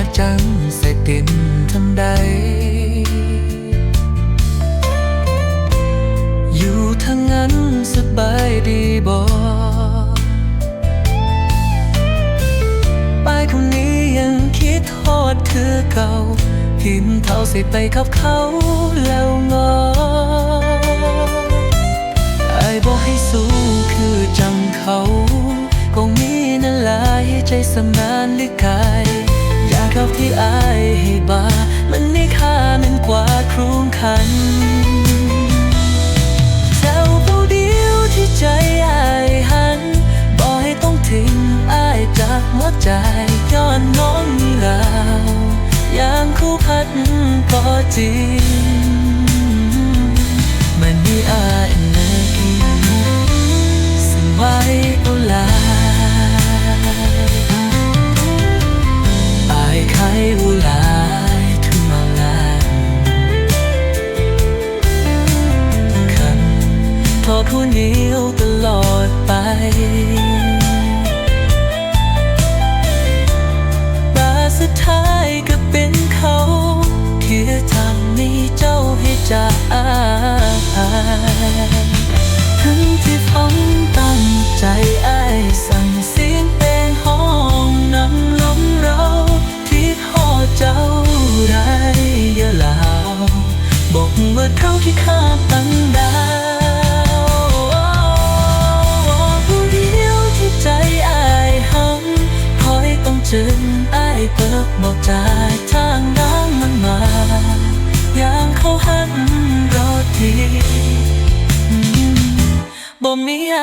ว่าจังใส่ติมทำใด อยู่ทางนั้นสบายดีบ่ป้ายคำนี้ยังคิดโทษคือเก่า พิมพ์เท่าส่ไปกับเขาแล้วงอไอ้บอกให้สู้คือจังเขา คงมีนั่นหลายใจสมานหรือกาย กเอาที่อายให้บา มันนี่ค่ามันกว่าครุงคันแถวผู้เดียวที่ใจอายหันบอกให้ต้องทิ้งอายจากหัวใจย้อนน้องนี่แล้วอย่างคู่พัดก็จริง พอผู้เหนียวตลอดไป บาสุดท้ายก็เป็นเขาเที่ทำให้เจ้าให้จากทั้งที่ผมตั้งใจไอ้ายสั่งเสียงเป็นห้องน้ำล้มเราที่พ่อเจ้าได้ยาลาวบอกว่าเขาที่ข้าตั้งได เติบบอกจากทางน้ำมันมาอย่างเขาหันรถทีบ่มีไอ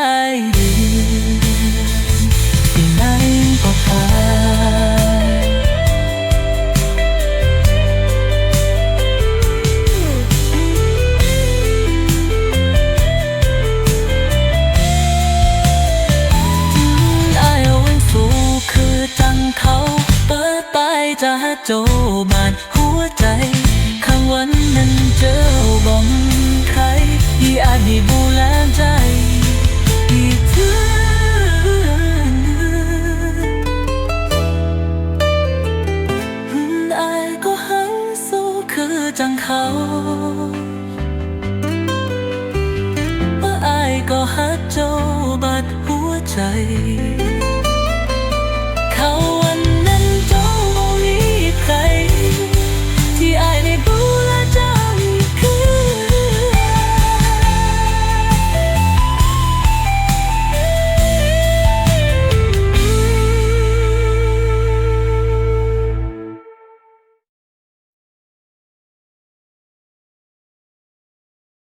จะโจบานหัวใจ ข้างวันนั้นเจอบองใครที่อาจมีบูแลใจที่เธออายก็หันสู้คือจังเขาว่าอายก็ฮักเจ้าบัดหัวใจ